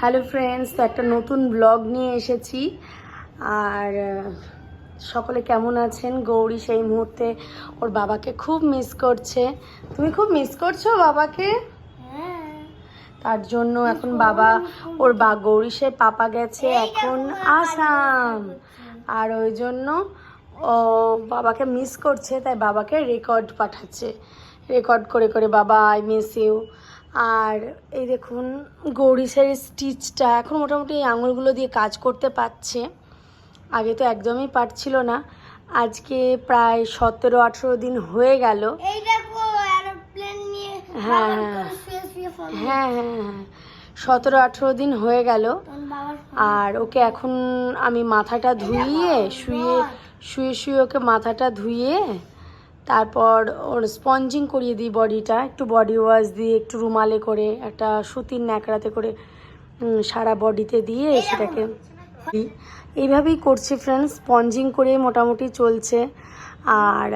Hello friends তো একটা নতুন ব্লগ নিয়ে এসেছি। আর সকলে কেমন আছেন? গৌরী সেই মুহূর্তে ওর বাবাকে খুব মিস করছে। তুমি খুব মিস করছ বাবাকে? তার জন্য এখন বাবা ওর বা গৌরী সে পাপা গেছে এখন আসাম। আর ওই জন্য ও বাবাকে মিস করছে তাই বাবাকে রেকর্ড পাঠাচ্ছে। রেকর্ড করে করে বাবা আই মিস ইউ আর এই দেখুন গৌরীশের স্টিচটা এখন মোটামুটি এই আঙুলগুলো দিয়ে কাজ করতে পারছে। আগে তো একদমই পারছিল না। আজকে প্রায় সতেরো আঠেরো দিন হয়ে গেল। হ্যাঁ, হ্যাঁ। হ্যাঁ হ্যাঁ হ্যাঁ সতেরো আঠেরো দিন হয়ে গেল। আর ওকে এখন আমি মাথাটা ধুইয়ে শুয়ে শুয়ে শুয়ে ওকে মাথাটা ধুইয়ে তারপর ওর স্পঞ্জিং করিয়ে দিই বডিটা একটু বডি ওয়াশ দিয়ে একটু রুমালে করে একটা সুতির ন্যাকড়াতে করে সারা বডিতে দিয়ে সেটাকে দিই। এইভাবেই করছি ফ্রেন্ডস স্পঞ্জিং করে মোটামুটি চলছে আর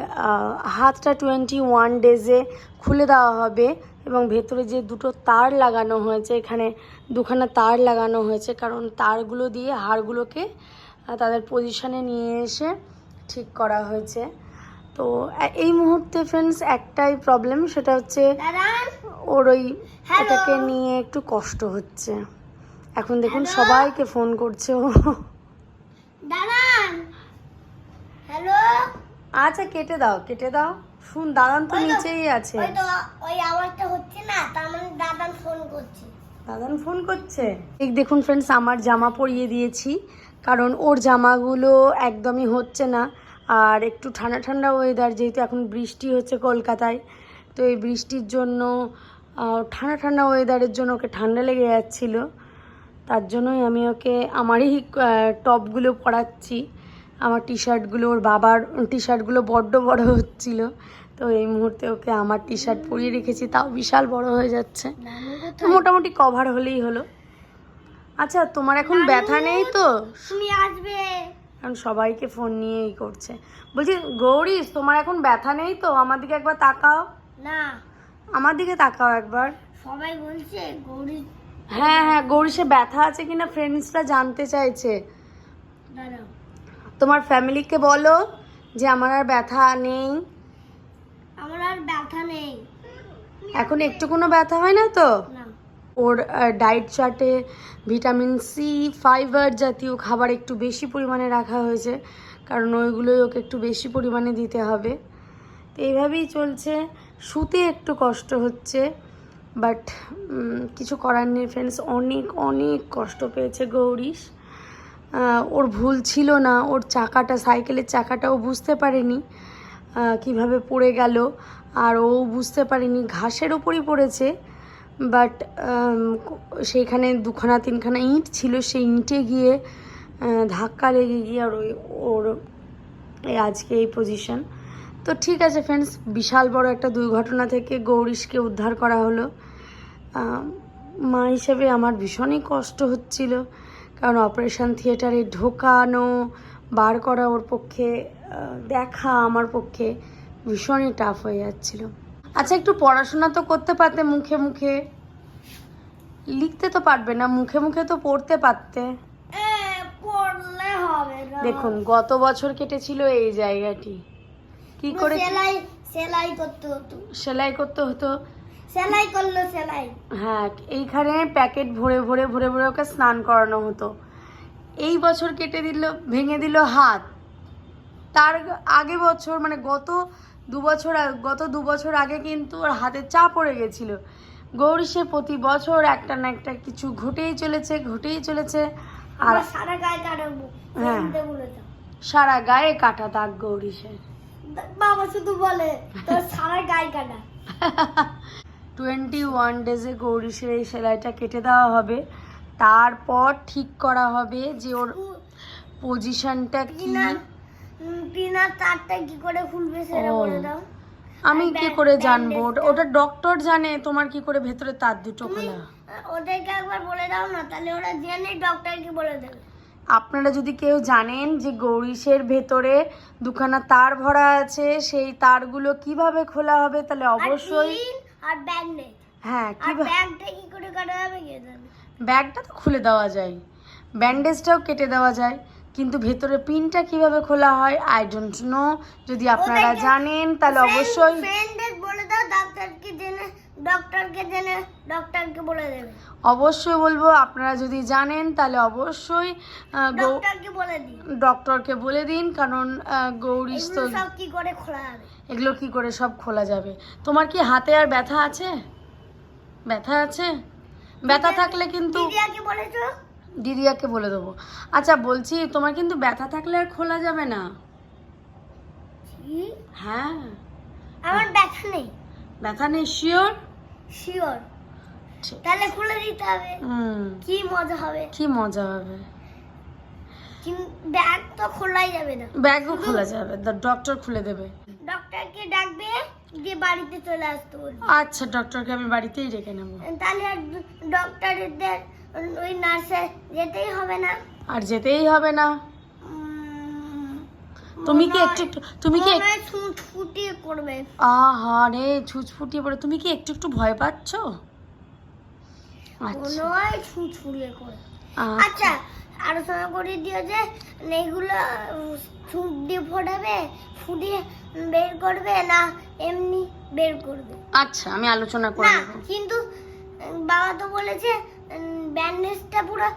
হাতটা টোয়েন্টি ওয়ান ডেজে খুলে দেওয়া হবে এবং ভেতরে যে দুটো তার লাগানো হয়েছে এখানে দুখানা তার লাগানো হয়েছে কারণ তারগুলো দিয়ে হাড়গুলোকে তাদের পজিশানে নিয়ে এসে ঠিক করা হয়েছে তো এই মুহূর্তে ফ্রেন্ডস একটাই প্রবলেম সেটা হচ্ছে ওর ওই এটাকে নিয়ে একটু কষ্ট হচ্ছে। এখন দেখুন সবাইকে ফোন করছে ও। হ্যালো আচ্ছা কেটে দাও কেটে দাও। শুন দাদান তো নিচেই আছে। ওই আওয়াজটা হচ্ছে না তার মানে দাদান ফোন করছে। দাদান ফোন করছে? এই দেখুন ফ্রেন্ডস আমার জামা পরিয়ে দিয়েছি কারণ ওর জামাগুলো একদমই হচ্ছে না। আর একটু ঠান্ডা ঠান্ডা ওয়েদার যেহেতু এখন বৃষ্টি হচ্ছে কলকাতায় তো এই বৃষ্টির জন্য ঠান্ডা ঠান্ডা ওয়েদারের জন্য ওকে ঠান্ডা লেগে যাচ্ছিল। তার জন্যই আমি ওকে আমারই টপগুলো পরাচ্ছি। আমার টি শার্টগুলো ওর বাবার টি শার্টগুলো বড্ড বড় হচ্ছিল। তো এই মুহূর্তে ওকে আমার টি শার্ট পরিয়ে রেখেছি তাও বিশাল বড় হয়ে যাচ্ছে। তো মোটামুটি কভার হলেই হলো। আচ্ছা তোমার এখন ব্যথা নেই তো? তুমি আসবে। এখন সবাইকে ফোন নিয়েই করছে। বলছি গৌরী তোমার এখন ব্যথা নেই তো? আমার দিকে একবার তাকাও। না। আমার দিকে তাকাও একবার। সবাই বলছে গৌরী হ্যাঁ হ্যাঁ গৌরী সে ব্যথা আছে কিনা ফ্রেন্ডসরা জানতে চাইছে। তোমার ফ্যামিলিকে বলো যে আমার আর ব্যথা নেই। আমার আর ব্যথা নেই। এখন একটু কোনো ব্যথা হয় না তো? না। ওর ডায়েট চার্টে ভিটামিন সি ফাইবার জাতীয় খাবার একটু বেশি পরিমাণে রাখা হয়েছে, কারণ ওইগুলোই ওকে একটু বেশি পরিমাণে দিতে হবে। তো এইভাবেই চলছে। শুতে একটু কষ্ট হচ্ছে বাট কিছু করার নেই ফ্রেন্ডস অনেক অনেক কষ্ট পেয়েছে গৌরীশ। ওর ভুল ছিল না, ওর চাকাটা, সাইকেলের চাকাটা ও বুঝতে পারেনি কীভাবে পড়ে গেল, আর ও বুঝতে পারেনি, ঘাসের ওপরই পড়েছে। বাট সেইখানে দুখানা, তিনখানা ইঁট ছিল, সেই ইঁটে গিয়ে ধাক্কা লেগে গিয়ে আর ওই, ওর আজকে এই পজিশন তো ঠিক আছে ফ্রেন্ডস বিশাল বড় একটা দুর্ঘটনা থেকে গৌরীশকে উদ্ধার করা হলো। মা হিসেবে আমার ভীষণই কষ্ট হচ্ছিল, কারণ অপারেশন থিয়েটারে ঢোকানো, বার করা ওর পক্ষে দেখা আমার পক্ষে ভীষণই টাফ হয়ে যাচ্ছিল। আচ্ছা একটু পড়াশোনা তো করতে পারতে মুখে মুখে। লিখতে তো পারবে না মুখে মুখে তো পড়তে পারতে। দেখুন গত বছর কেটেছিল এই জায়গাটি। কি করে সেলাই সেলাই করতে হতো। সেলাই করতে হতো। সেলাই করল সেলাই। হ্যাঁ এইখানে প্যাকেট ভরে ভরে ভরে ভরে ওকে স্নান করানো হতো। এই বছর কেটে দিল ভেঙে দিল হাত। তার আগে বছর মানে গত দু বছর গত দু বছর আগে কিন্তু ওর হাতে চা পড়ে গেছিল। গৌরী সে প্রতি বছর একটা না একটা কিছু ঘটেই চলেছে ঘটেই চলেছে। আর সারা গায়ে কাটাবো হ্যাঁ। সারা গায়ে কাটা দাগ গৌরীশের বাবা শুধু বলে তোর সারা গায়ে কাটা। টোয়েন্টি ওয়ান ডেজে গৌরীশের এই সেলাইটা কেটে দেওয়া হবে। তারপর ঠিক করা হবে যে ওর পজিশনটা কি। টিনার তারটা কি করে খুলবে সেটা বলে দাও। আমি কি করে জানব? ওটা ডক্টর জানে তোমার কি করে ভেতরে তার দুটো খোলা। ওদেরকে একবার বলে দাও না তাহলে ওরা জেনে ডক্টরকে বলে দেবে। আপনারা যদি কেউ জানেন যে গৌরীশের ভেতরে দুখানা তার ভরা আছে সেই তারগুলো কীভাবে খোলা হবে তাহলে অবশ্যই আর হ্যাঁ আর ব্যাগটা কি করে কাটা যাবে ব্যাগটা তো খুলে দেওয়া যায়। ব্যান্ডেজটাও কেটে দেওয়া যায়। কিন্তু ভেতরে পিনটা কীভাবে খোলা হয় আই ডোন্ট নো যদি আপনারা জানেন তাহলে অবশ্যই বলে দাও ডাক্তারকে জেনে ডক্টরকে জেনে ডক্টরকে বলে দেবে। অবশ্যই বলব আপনারা যদি জানেন তাহলে অবশ্যই ডক্টরকে বলে দিই ডক্টরকে বলে দিন কারণ আহ, গৌরীশ তো সব কি করে খোলা যাবে? এগুলো কি করে সব খোলা যাবে? তোমার কি হাতে আর ব্যথা আছে? ব্যথা আছে? ব্যথা থাকলে কিন্তু বলেছ? দিদিয়াকে বলে দেবো। আচ্ছা বলছি তোমার কিন্তু ব্যথা থাকলে আর খোলা যাবে না? হ্যাঁ। আমার ব্যথা নেই। ব্যথা নেই? শিওর শিওর তাহলে খুলে দিতে হবে। কি মজা হবে? কি মজা হবে? ব্যাগ তো খোলাই যাবে না। ব্যাগও খোলা যাবে ডক্টর খুলে দেবে। ডক্টরকে ডাকবে? দিয়ে বাড়িতে চলে আসতে বলবে আচ্ছা ডক্টরকে আমি বাড়িতেই রেখে নেব। তাহলে আর ডক্টরদের ওই নার্সে যেতেই হবে না। আর যেতেই হবে না। তুমি কি একটু একটু তুমি কি মনে হয় ফুটিয়ে করবে। আহা রে ছুঁচ ফুটিয়ে পড়ে। তুমি কি একটু একটু ভয় পাচ্ছ? আচ্ছা। আচ্ছা। আচ্ছা আলোচনা করে দিও যে এইগুলো ছুট দিয়ে ফোটাবে ফুটিয়ে বের করবে না এমনি বের করবে। আচ্ছা আমি আলোচনা করে না কিন্তু বাবা তো বলেছে ব্যান্ডেজটা পুরো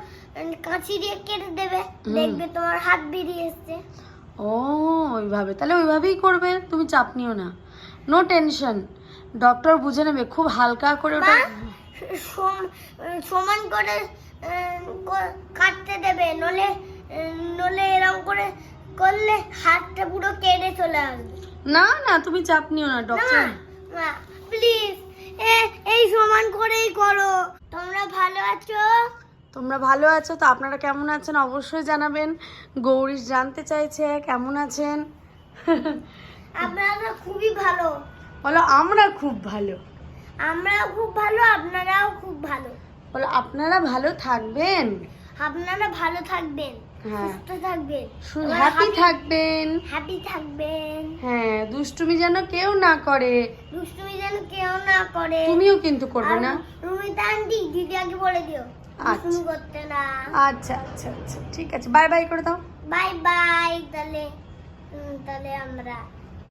কাঁচি দিয়ে কেটে দেবে। দেখবে তোমার হাত বেরিয়ে এসছে। ও ওইভাবে। তাহলে ওইভাবেই করবে? তুমি চাপ নিও না। নো টেনশন ডক্টর বুঝে নেবে খুব হালকা করে ওটা সমান করে কাটতে দেবে। নলে নলে এরকম করে করলে হাতটা পুরো কেটে চলে আসবে। না না তুমি চাপ নিও না ডক্টর প্লিজ এই সমান করেই করো। তোমরা ভালো আছো? তোমরা ভালো আছো তো আপনারা কেমন আছেন অবশ্যই জানাবেন। গৌরীশ জানতে চাইছে কেমন আছেন? আপনারা খুবই ভালো। বলো আমরা খুব ভালো। আমরাও খুব ভালো আপনারাও খুব ভালো। বলো আপনারা ভালো থাকবেন? আপনারা ভালো থাকবেন হ্যাঁ। সুস্থ থাকবেন। হ্যাপি থাকবেন। হ্যাপি থাকবেন। হ্যাঁ দুষ্টুমি যেন কেউ না করে। দুষ্টুমি যেন কেউ না করে। তুমিও কিন্তু করবে না। রুমিতা আন্টি দিদি আগে বলে দিও দুষ্টুমি করতে না। আচ্ছা আচ্ছা আচ্ছা ঠিক আছে বাই বাই করে দাও। বাই বাই তাহলে তাহলে আমরা